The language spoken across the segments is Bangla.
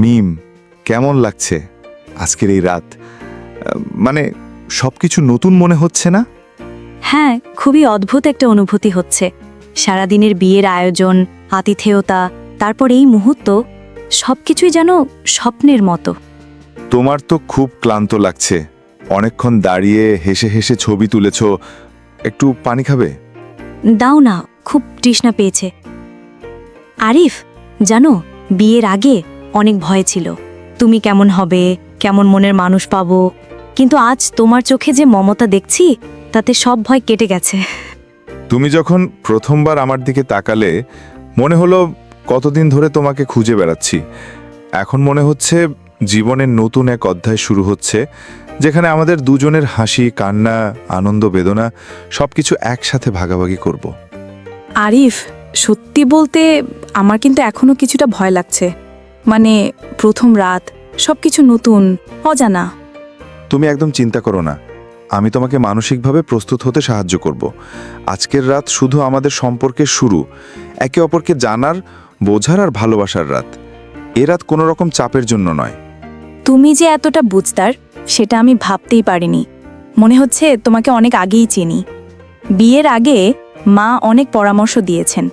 মিম কেমন লাগছে আজকের এই রাত? মানে সব কিছু নতুন মনে হচ্ছে না? হ্যাঁ খুবই অদ্ভুত একটা অনুভূতি হচ্ছে। সারাদিনের বিয়ের আয়োজন আতিথেয়তা তারপর এই মুহূর্ত সবকিছুই যেন স্বপ্নের মতো। তোমার তো খুব ক্লান্ত লাগছে। অনেকক্ষণ দাঁড়িয়ে হেসে হেসে ছবি তুলেছ। একটু পানি খাবে? দাও না খুব তৃষ্ণা পেয়েছে। আরিফ জানো বিয়ের আগে অনেক ভয় ছিল। তুমি কেমন হবে? কেমন মনের মানুষ পাবো? কিন্তু আজ তোমার চোখে যে মমতা দেখছি তাতে সব ভয় কেটে গেছে। তুমি যখন প্রথমবার আমার দিকে তাকালে মনে হলো কতদিন ধরে তোমাকে খুঁজে বেড়াচ্ছি। এখন মনে হচ্ছে জীবনের নতুন এক অধ্যায় শুরু হচ্ছে যেখানে আমাদের দুজনের হাসি কান্না আনন্দ বেদনা সবকিছু একসাথে ভাগাভাগি করব। আরিফ সত্যি বলতে আমার কিন্তু এখনও কিছুটা ভয় লাগছে। মানে প্রথম রাত সবকিছু নতুন অজানা। তুমি একদম চিন্তা করো না। আমি তোমাকে মানসিকভাবে প্রস্তুত হতে সাহায্য করব। আজকের রাত শুধু আমাদের সম্পর্কের শুরু একে অপরকে জানার বোঝার আর ভালোবাসার রাত। এ রাত কোনো রকম চাপের জন্য নয়। তুমি যে এতটা বুঝতার সেটা আমি ভাবতেই পারিনি। মনে হচ্ছে তোমাকে অনেক আগেই চিনি। বিয়ের আগে মা অনেক পরামর্শ দিয়েছেন।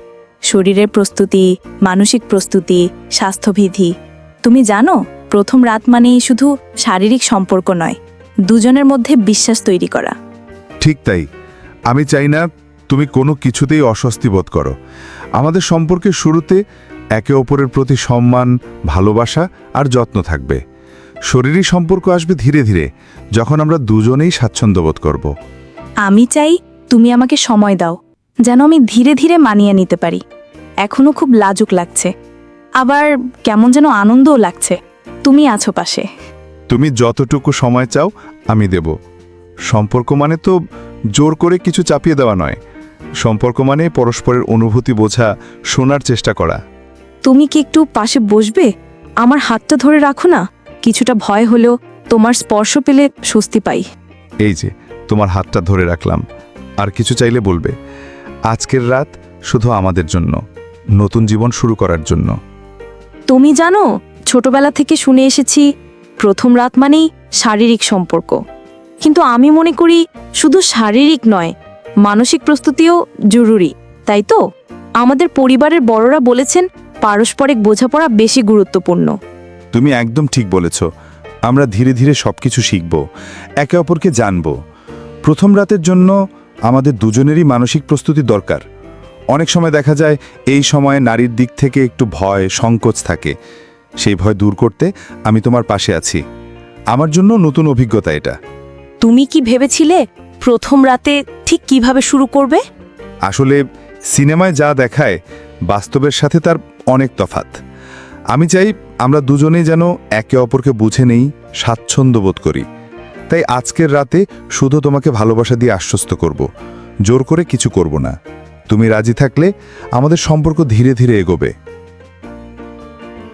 শরীরের প্রস্তুতি মানসিক প্রস্তুতি স্বাস্থ্যবিধি। তুমি জানো প্রথম রাত মানেই শুধু শারীরিক সম্পর্ক নয় দুজনের মধ্যে বিশ্বাস তৈরি করা। ঠিক তাই। আমি চাই না তুমি কোনো কিছুতেই অস্বস্তি বোধ করো। আমাদের সম্পর্কে শুরুতে একে অপরের প্রতি সম্মান ভালোবাসা আর যত্ন থাকবে। শরীরী সম্পর্ক আসবে ধীরে ধীরে যখন আমরা দুজনেই স্বাচ্ছন্দ্য বোধ করব। আমি চাই তুমি আমাকে সময় দাও যেন আমি ধীরে ধীরে মানিয়ে নিতে পারি। এখনও খুব লাজুক লাগছে। আবার কেমন যেন আনন্দও লাগছে। তুমি আছো পাশে। তুমি যতটুকু সময় চাও আমি দেব। সম্পর্ক মানে তো জোর করে কিছু চাপিয়ে দেওয়া নয়। সম্পর্ক মানে পরস্পরের অনুভূতি বোঝা শোনার চেষ্টা করা। তুমি কি একটু পাশে বসবে? আমার হাতটা ধরে রাখো না। কিছুটা ভয় হলেও তোমার স্পর্শ পেলে স্বস্তি পাই। এই যে তোমার হাতটা ধরে রাখলাম। আর কিছু চাইলে বলবে। আজকের রাত শুধু আমাদের জন্য নতুন জীবন শুরু করার জন্য। তুমি জানো ছোটবেলা থেকে শুনে এসেছি প্রথম রাত মানেই শারীরিক সম্পর্ক। কিন্তু আমি মনে করি শুধু শারীরিক নয় মানসিক প্রস্তুতিও জরুরি তাই তো? আমাদের পরিবারের বড়রা বলেছেন পারস্পরিক বোঝাপড়া বেশি গুরুত্বপূর্ণ। তুমি একদম ঠিক বলেছ আমরা ধীরে ধীরে সবকিছু শিখব একে অপরকে জানব। প্রথম রাতের জন্য আমাদের দুজনেরই মানসিক প্রস্তুতি দরকার। অনেক সময় দেখা যায় এই সময়ে নারীর দিক থেকে একটু ভয় সংকোচ থাকে। সেই ভয় দূর করতে আমি তোমার পাশে আছি। আমার জন্য নতুন অভিজ্ঞতা এটা। তুমি কি ভেবেছিলে প্রথম রাতে ঠিক কীভাবে শুরু করবে? আসলে সিনেমায় যা দেখায় বাস্তবের সাথে তার অনেক তফাত আমি চাই আমরা দুজনেই যেন একে অপরকে বুঝে নেই স্বাচ্ছন্দ্য বোধ করি। তাই আজকের রাতে শুধু তোমাকে ভালোবাসা দিয়ে আশ্বস্ত করব। জোর করে কিছু করব না। তুমি রাজি থাকলে আমাদের সম্পর্ক ধীরে ধীরে এগোবে।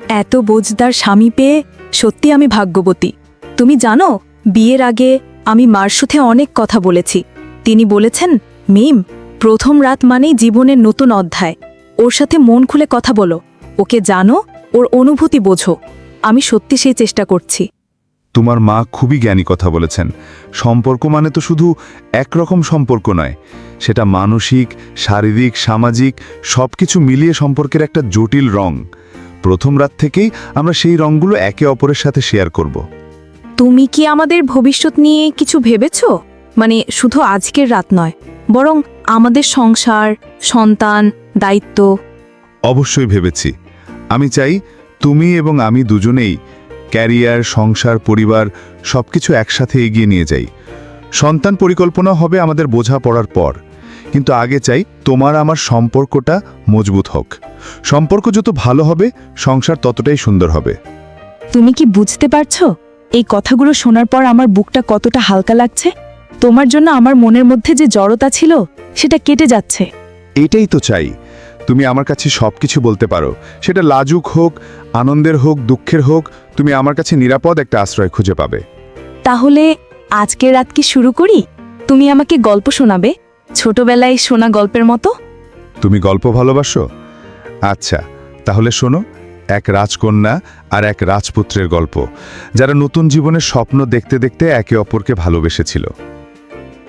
এত বোঝদার স্বামী পেয়ে সত্যি আমি ভাগ্যবতী। তুমি জানো, বিয়ের আগে আমি মার সাথে অনেক কথা বলেছি। তিনি বলেছেন, মিম, প্রথম রাত মানেই জীবনের নতুন অধ্যায়। ওর সাথে মন খুলে কথা বলো। ওকে জানো, ওর অনুভূতি বোঝো। আমি সত্যি সেই চেষ্টা করছি। তোমার মা খুবই জ্ঞানী কথা বলেছেন। সম্পর্ক মানে তো শুধু একরকম সম্পর্ক নয় সেটা মানসিক শারীরিক সামাজিক সব কিছু মিলিয়ে সম্পর্কের একটা জটিল রং। প্রথম রাত থেকেই আমরা সেই রঙগুলো একে অপরের সাথে শেয়ার করব। তুমি কি আমাদের ভবিষ্যৎ নিয়ে কিছু ভেবেছ? মানে শুধু আজকের রাত নয় বরং আমাদের সংসার সন্তান দায়িত্ব। অবশ্যই ভেবেছি। আমি চাই তুমি এবং আমি দুজনেই ক্যারিয়ার সংসার পরিবার সবকিছু একসাথে এগিয়ে নিয়ে যাই। সন্তান পরিকল্পনা হবে আমাদের বোঝা পড়ার পর। কিন্তু আগে চাই তোমার আমার সম্পর্কটা মজবুত হোক। সম্পর্ক যত ভালো হবে সংসার ততটাই সুন্দর হবে। তুমি কি বুঝতে পারছ? এই কথাগুলো শোনার পর আমার বুকটা কতটা হালকা লাগছে? তোমার জন্য আমার মনের মধ্যে যে জড়তা ছিল সেটা কেটে যাচ্ছে। এটাই তো চাই। তুমি আমার কাছে সব কিছু বলতে পারো। সেটা লাজুক হোক আনন্দের হোক দুঃখের হোক তুমি আমার কাছে নিরাপদ একটা আশ্রয় খুঁজে পাবে। তাহলে আজকে রাত কি শুরু করি? তুমি আমাকে গল্প শোনাবে? ছোটবেলায় শোনা গল্পের মতো? তুমি গল্প ভালোবাসো? আচ্ছা তাহলে শোনো এক রাজকন্যা আর এক রাজপুত্রের গল্প যারা নতুন জীবনের স্বপ্ন দেখতে দেখতে একে অপরকে ভালোবেসেছিল।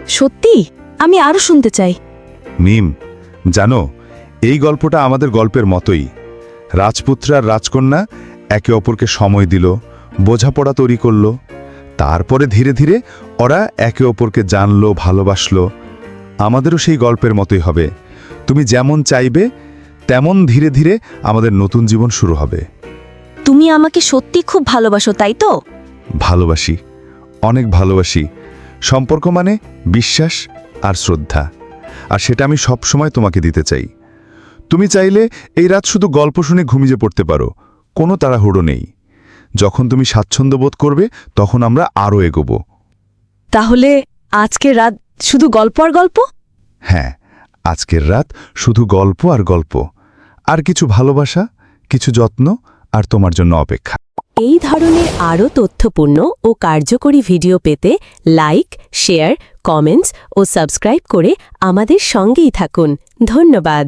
সত্যি? আমি আরও শুনতে চাই। মিম জানো এই গল্পটা আমাদের গল্পের মতোই। রাজপুত্র আর রাজকন্যা একে অপরকে সময় দিল বোঝাপড়া তৈরি করল তারপরে ধীরে ধীরে ওরা একে অপরকে জানলো ভালোবাসলো। আমাদেরও সেই গল্পের মতোই হবে। তুমি যেমন চাইবে তেমন ধীরে ধীরে আমাদের নতুন জীবন শুরু হবে। তুমি আমাকে সত্যি খুব ভালোবাসো তাই তো? ভালোবাসি। অনেক ভালোবাসি। সম্পর্ক মানে বিশ্বাস আর শ্রদ্ধা। আর সেটা আমি সব সময় তোমাকে দিতে চাই। তুমি চাইলে এই রাত শুধু গল্প শুনে ঘুমিয়ে পড়তে পারো। কোনো তাড়াহুড়ো নেই। যখন তুমি স্বাচ্ছন্দ্য বোধ করবে তখন আমরা আরও এগোব। তাহলে আজকের রাত শুধু গল্প আর গল্প? হ্যাঁ আজকের রাত শুধু গল্প আর গল্প। আর কিছু ভালোবাসা কিছু যত্ন আর তোমার জন্য অপেক্ষা। এই ধরনের আরও তথ্যপূর্ণ ও কার্যকরী ভিডিও পেতে লাইক শেয়ার কমেন্টস ও সাবস্ক্রাইব করে আমাদের সঙ্গেই থাকুন। ধন্যবাদ।